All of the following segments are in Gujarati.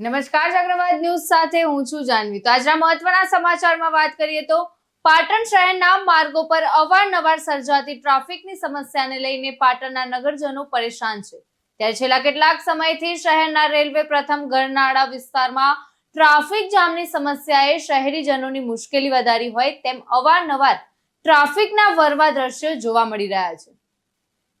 નમસ્કાર ચક્રવાત ન્યૂઝ સાથે હું છું જાનવી. તો આજના મહત્વના સમાચારમાં વાત કરીએ તો પાટણ શહેરના માર્ગો પર અવારનવાર સર્જાતી ટ્રાફિકની સમસ્યાને લઈને પાટણના નગરજનો પરેશાન છે. ત્યારે છેલ્લા કેટલાક સમયથી શહેરના રેલવે પ્રથમ ગરનાળા વિસ્તારમાં ટ્રાફિક જામની સમસ્યાએ શહેરીજનોની મુશ્કેલી વધારી હોય તેમ અવારનવાર ટ્રાફિકના વરવા દ્રશ્યો જોવા મળી રહ્યા છે.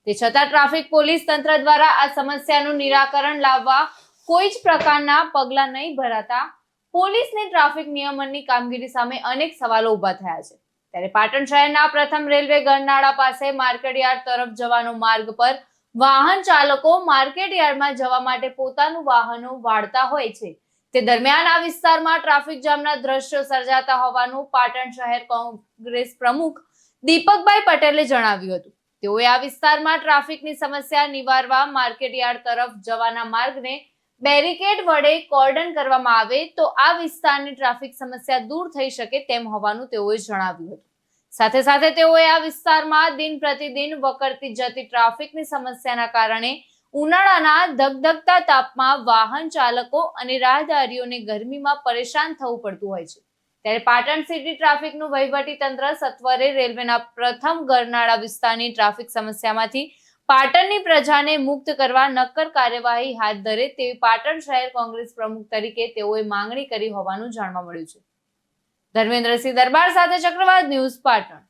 તે છતાં ટ્રાફિક પોલીસ તંત્ર દ્વારા આ સમસ્યાનું નિરાકરણ લાવવા કોઈ જ પ્રકારના પગલાં નહીં ભરાતા. પોલીસની ટ્રાફિક નિયમનની કામગીરી સામે અનેક સવાલો ઊભા થયા છે. ત્યારે પાટણ શહેરના પ્રથમ રેલવે ગરનાળા પાસે માર્કેટયાર્ડ તરફ જવાનો માર્ગ પર વાહન ચાલકો માર્કેટયાર્ડમાં જવા માટે પોતાનું વાહનો વાળતા હોય છે. તે દરમિયાન આ વિસ્તારમાં ટ્રાફિક જામના દ્રશ્યો સર્જાતા હોવાનું પાટણ શહેર કોંગ્રેસ પ્રમુખ દીપકભાઈ પટેલે જણાવ્યું હતું. તેઓએ આ વિસ્તારમાં ટ્રાફિકની સમસ્યા નિવારવા માર્કેટયાર્ડ તરફ જવાના માર્ગને બેરિકેડ વડે કોર્ડન કરવામાં આવે તો આ વિસ્તારની ટ્રાફિક સમસ્યા દૂર થઈ શકે તેમ હોવાનું તેઓએ જણાવ્યું હતું. સાથે સાથે તેઓએ આ વિસ્તારમાં દિન પ્રતિદિન વકરતી જતી ટ્રાફિકની સમસ્યાના કારણે ઉનાળાના ધગધગતા તાપમાં વાહન ચાલકો અને રાહદારીઓને ગરમીમાં પરેશાન થવું પડતું હોય છે. ત્યારે પાટણ સિટી ટ્રાફિકનું વહીવટી તંત્ર સત્વરે રેલવેના પ્રથમ ગરનાળા વિસ્તારની ટ્રાફિક સમસ્યામાંથી પાટણની પ્રજાને મુક્ત કરવા નક્કર કાર્યવાહી હાથ ધરે તેવી પાટણ શહેર કોંગ્રેસ પ્રમુખ તરીકે તેઓએ માંગણી કરી હોવાનું જાણવા મળ્યું છે. ધર્મેન્દ્રસિંહ દરબાર સાથે ચક્રવાત ન્યૂઝ પાટણ.